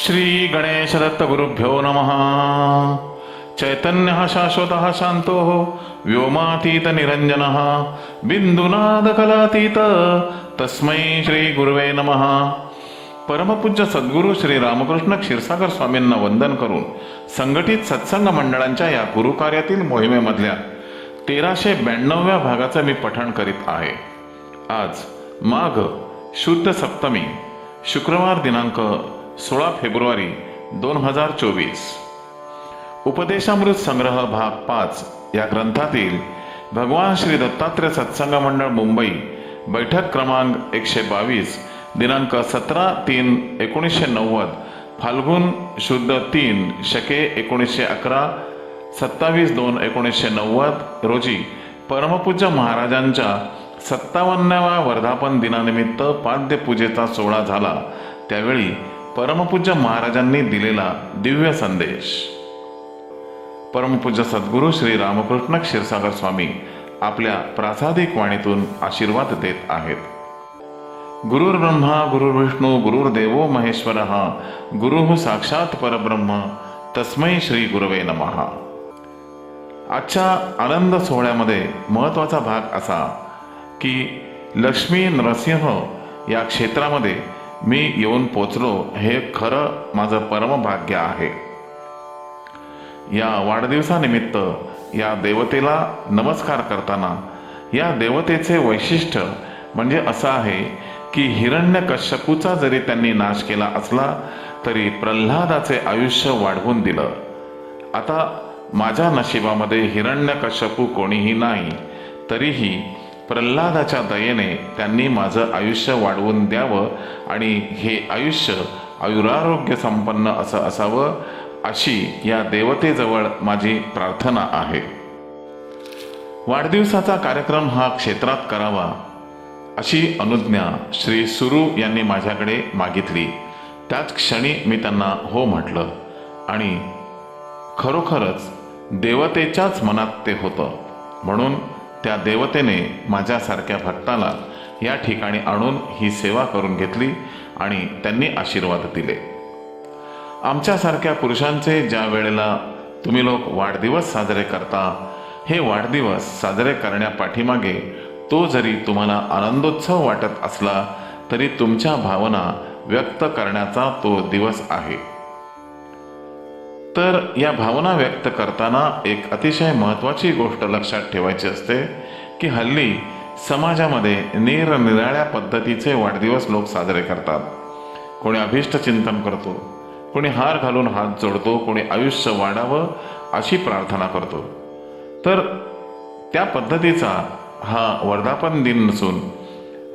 श्री गणेश दत्त गुरुभ्यो नमः। चैतन्य शाश्वत शांतो व्योमातीत निरंजन बिंदुनाद कलातीत तस्मै श्री गुरुवे नमः। परमपूज्य सद्गुरू श्री रामकृष्ण क्षीरसागर स्वामींना वंदन करून संघटित सत्संग मंडळांच्या या गुरुकार्यातील मोहिमेमधल्या तेराशे ब्याण्णव्या भागाचं मी पठण करीत आहे. आज माघ शुद्ध सप्तमी शुक्रवार दिनांक सोळा फेब्रुवारी दोन हजार चोवीस. उपदेशामृत संग्रह भाग पाच या ग्रंथातील भगवान श्री दत्तात्रय सत्संग मंडळ मुंबई बैठक क्रमांक एकशे बावीस दिनांक सतरा तीन एकोणीसशे नव्वद फाल्गुन शुद्ध तीन शके एकोणीसशे अकरा सत्तावीस दोन एकोणीसशे नव्वद रोजी परमपूज्य महाराजांच्या सत्तावन्नाव्या वर्धापन दिनानिमित्त पाद्यपूजेचा सोहळा झाला. त्यावेळी परमपूज्य महाराजांनी दिलेला दिव्य संदेश. परमपूज्य सद्गुरू श्री रामकृष्ण क्षीरसागर स्वामी आपल्या प्रासादिक वाणीतून आशीर्वाद देत आहेत. गुरुर् ब्रह्मा गुरुर्विष्णू गुरुर्देवो महेश्वर गुरु साक्षात परब्रह्म तस्मै श्री गुरवे नमः. आजच्या आनंद सोहळ्यामध्ये महत्त्वाचा भाग असा की लक्ष्मी नरसिंह या क्षेत्रामध्ये मी येऊन पोचलो हे खरं माझं परमभाग्य आहे. या वाढदिवसानिमित्त या देवतेला नमस्कार करताना या देवतेचे वैशिष्ट्य म्हणजे असं आहे की हिरण्य कश्यपूचा जरी त्यांनी नाश केला असला तरी प्रल्हादाचे आयुष्य वाढवून दिलं. आता माझ्या नशिबामध्ये हिरण्य कश्यपू कोणीही नाही तरीही प्रल्हादाच्या दयेने त्यांनी माझं आयुष्य वाढवून द्यावं आणि हे आयुष्य आयुरारोग्य संपन्न असं असावं अशी या देवतेजवळ माझी प्रार्थना आहे. वाढदिवसाचा कार्यक्रम हा क्षेत्रात करावा अशी अनुज्ञा श्री सुरू यांनी माझ्याकडे मागितली. त्याच क्षणी मी त्यांना हो म्हटलं आणि खरोखरच देवतेच्याच मनात ते होतं. म्हणून त्या देवतेने माझ्यासारख्या भक्ताला या ठिकाणी आणून ही सेवा करून घेतली आणि त्यांनी आशीर्वाद दिले. आमच्यासारख्या पुरुषांचे ज्या वेळेला तुम्ही लोक वाढदिवस साजरे करता हे वाढदिवस साजरे करण्यापाठीमागे तो जरी तुम्हाला आनंदोत्सव वाटत असला तरी तुमच्या भावना व्यक्त करण्याचा तो दिवस आहे. तर या भावना व्यक्त करताना एक अतिशय महत्त्वाची गोष्ट लक्षात ठेवायची असते की हल्ली समाजामध्ये निरनिराळ्या पद्धतीचे वाढदिवस लोक साजरे करतात. कोणी अभिष्ट चिंतन करतो कोणी हार घालून हात जोडतो कोणी आयुष्य वाढावं अशी प्रार्थना करतो. तर त्या पद्धतीचा हा वर्धापन दिन नसून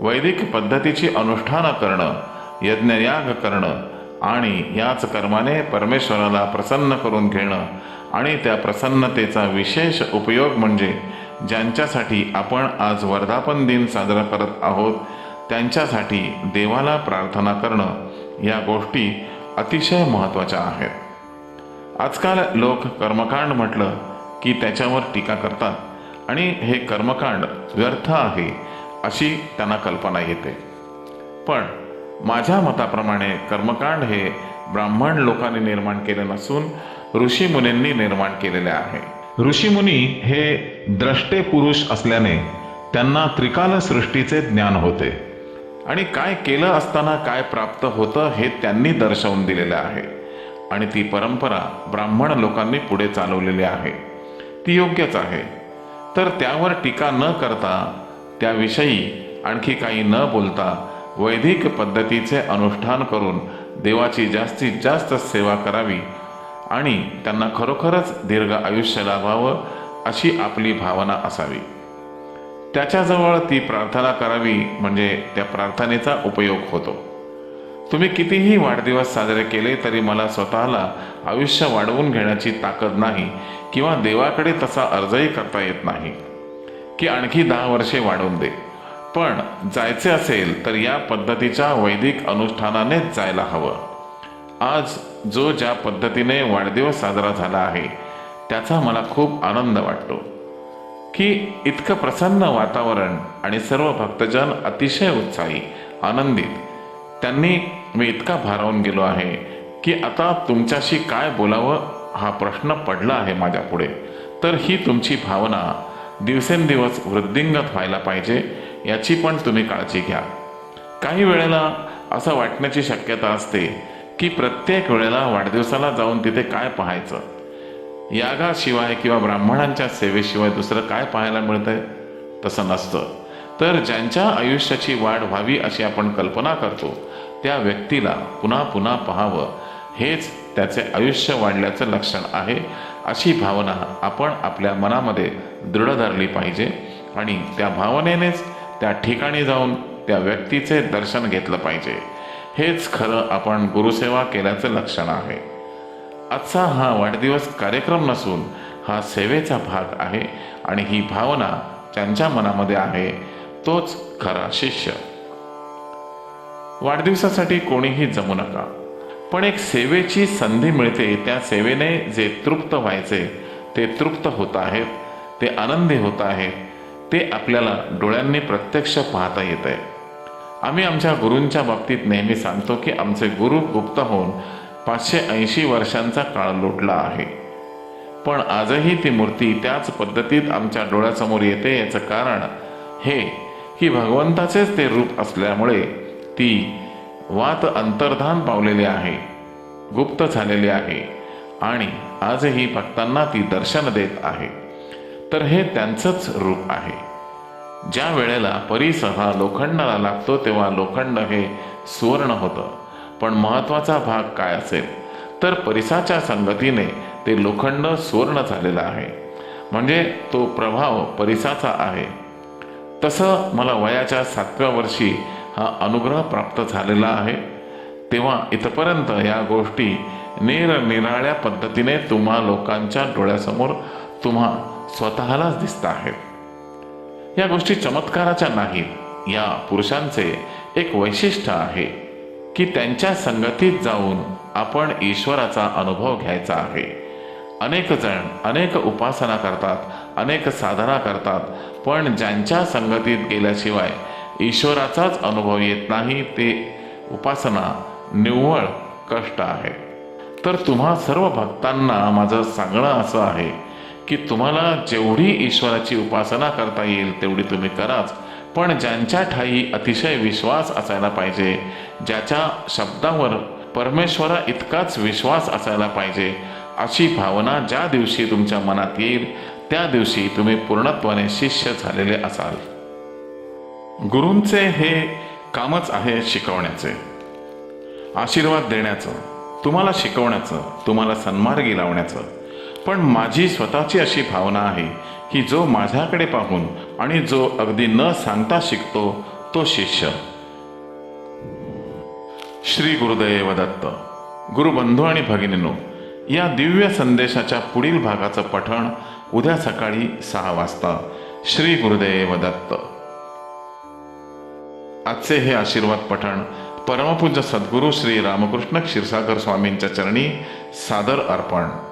वैदिक पद्धतीची अनुष्ठानं करणं यज्ञयाग करणं आणि याच कर्माने परमेश्वराला प्रसन्न करून घेणं आणि त्या प्रसन्नतेचा विशेष उपयोग म्हणजे ज्यांच्यासाठी आपण आज वर्धापन दिन साजरा करत आहोत त्यांच्यासाठी देवाला प्रार्थना करणं या गोष्टी अतिशय महत्त्वाच्या आहेत. आजकाल लोक कर्मकांड म्हटलं की त्याच्यावर टीका करतात आणि हे कर्मकांड व्यर्थ आहे अशी त्यांना कल्पना येते. पण माझ्या मताप्रमाणे कर्मकांड हे ब्राह्मण लोकांनी निर्माण केले नसून ऋषीमुनींनी निर्माण केलेले आहे. ऋषीमुनी हे द्रष्टे पुरुष असल्याने त्यांना त्रिकाल सृष्टीचे ज्ञान होते. आणि काय केलं असताना काय प्राप्त होतं हे त्यांनी दर्शवून दिलेलं आहे. आणि ती परंपरा ब्राह्मण लोकांनी पुढे चालवलेली आहे. ती योग्यच आहे. तर त्यावर टीका न करता त्याविषयी आणखी काही न बोलता वैदिक पद्धतीचे अनुष्ठान करून देवाची जास्तीत जास्त सेवा करावी आणि त्यांना खरोखरच दीर्घ आयुष्य लाभावं अशी आपली भावना असावी. त्याच्याजवळ ती प्रार्थना करावी म्हणजे त्या प्रार्थनेचा उपयोग होतो. तुम्ही कितीही वाढदिवस साजरे केले तरी मला स्वतःला आयुष्य वाढवून घेण्याची ताकद नाही किंवा देवाकडे तसा अर्जही करता येत नाही. की आणखी दहा वर्षे वाढवून दे. पण जायचे असेल तर या पद्धतीच्या वैदिक अनुष्ठानानेच जायला हवं. आज जो ज्या पद्धतीने वाढदिवस साजरा झाला आहे त्याचा मला खूप आनंद वाटतो. की इतकं प्रसन्न वातावरण आणि सर्व भक्तजन अतिशय उत्साही आनंदित. त्यांनी मी इतका भारावून गेलो आहे की आता तुमच्याशी काय बोलावं हा प्रश्न पडला आहे माझ्या पुढे तर ही तुमची भावना दिवसेंदिवस वृद्धिंगत व्हायला पाहिजे याची पण तुम्ही काळजी घ्या. काही वेळेला असं वाटण्याची शक्यता असते की प्रत्येक वेळेला वाढदिवसाला जाऊन तिथे काय पाहायचं? यागाशिवाय किंवा ब्राह्मणांच्या सेवेशिवाय दुसरं काय पाहायला मिळतंय? तसं नसतं. तर ज्यांच्या आयुष्याची वाढ व्हावी अशी आपण कल्पना करतो त्या व्यक्तीला पुन्हा पुन्हा पाहावं हेच त्याचे आयुष्य वाढल्याचं लक्षण आहे अशी भावना आपण आपल्या मनामध्ये दृढ धरली पाहिजे आणि त्या भावनेनेच त्या ठिकाणी जाऊन त्या व्यक्तीचे दर्शन घेतलं पाहिजे. हेच खरं आपण गुरुसेवा केल्याचं लक्षण आहे. आजचा हा वाढदिवस कार्यक्रम नसून हा सेवेचा भाग आहे आणि ही भावना ज्यांच्या मनामध्ये आहे तोच खरा शिष्य. वाढदिवसासाठी कोणीही जमू नका. पण एक सेवेची संधी मिळते त्या सेवेने जे तृप्त व्हायचे ते तृप्त होत आहेत ते आनंदी होत आहेत ते आपल्याला डोळ्यांनी प्रत्यक्ष पाहता येत आहे आम्ही आमच्या गुरूंच्या बाबतीत नेहमी सांगतो की आमचे गुरु गुप्त होऊन पाचशे ऐंशी वर्षांचा काळ लोटला आहे. पण आजही ती मूर्ती त्याच पद्धतीत आमच्या डोळ्यासमोर येते याचं कारण हे की भगवंताचेच ते रूप असल्यामुळे ती वात अंतर्धान पावलेली आहे गुप्त झालेली आहे आणि आजही भक्तांना ती दर्शन देत आहे. तर हे त्यांचंच रूप आहे. ज्या वेळेला परिसर हा लोखंडाला लागतो तेव्हा लोखंड हे सुवर्ण होतं. पण महत्त्वाचा भाग काय असेल? तर परिसाच्या संगतीने ते लोखंड सुवर्ण झालेलं आहे. म्हणजे तो प्रभाव परिसाचा आहे. तसं मला वयाच्या सातव्या वर्षी हा अनुग्रह प्राप्त झालेला आहे. तेव्हा इथपर्यंत या गोष्टी निरनिराळ्या पद्धतीने तुम्हा लोकांच्या डोळ्यासमोर तुम्हा स्वतःलाच दिसत आहेत. या गोष्टी चमत्काराच्या नाहीत. या पुरुषांचे एक वैशिष्ट्य आहे की त्यांच्या संगतीत जाऊन आपण ईश्वराचा अनुभव घ्यायचा आहे. अनेक जण अनेक उपासना करतात अनेक साधना करतात पण ज्यांच्या संगतीत गेल्याशिवाय ईश्वराचाच अनुभव येत नाही ते उपासना निव्वळ कष्ट आहे तर तुम्हा सर्व भक्तांना माझं सांगणं असं आहे की तुम्हाला जेवढी ईश्वराची उपासना करता येईल तेवढी तुम्ही कराच. पण ज्यांच्या ठाई अतिशय विश्वास असायला पाहिजे ज्याच्या शब्दावर परमेश्वरा इतकाच विश्वास असायला पाहिजे अशी भावना ज्या दिवशी तुमच्या मनात येईल त्या दिवशी तुम्ही पूर्णत्वाने शिष्य झालेले असाल. गुरूंचे हे कामच आहे शिकवण्याचे. आशीर्वाद देण्याचं तुम्हाला शिकवण्याचं तुम्हाला सन्मार्गी लावण्याचं. पण माझी स्वतःची अशी भावना आहे की जो माझ्याकडे पाहून आणि जो अगदी न सांगता शिकतो तो शिष्य. श्री गुरुदैव दत्त गुरुबंधू आणि भगिनीनो या दिव्य संदेशाच्या पुढील भागाचं पठण उद्या सकाळी सहा वाजता. श्री गुरुदेव दत्त. आजचे हे आशीर्वाद पठण परमपूज्य सद्गुरू श्री रामकृष्ण क्षीरसागर स्वामींच्या चरणी सादर अर्पण.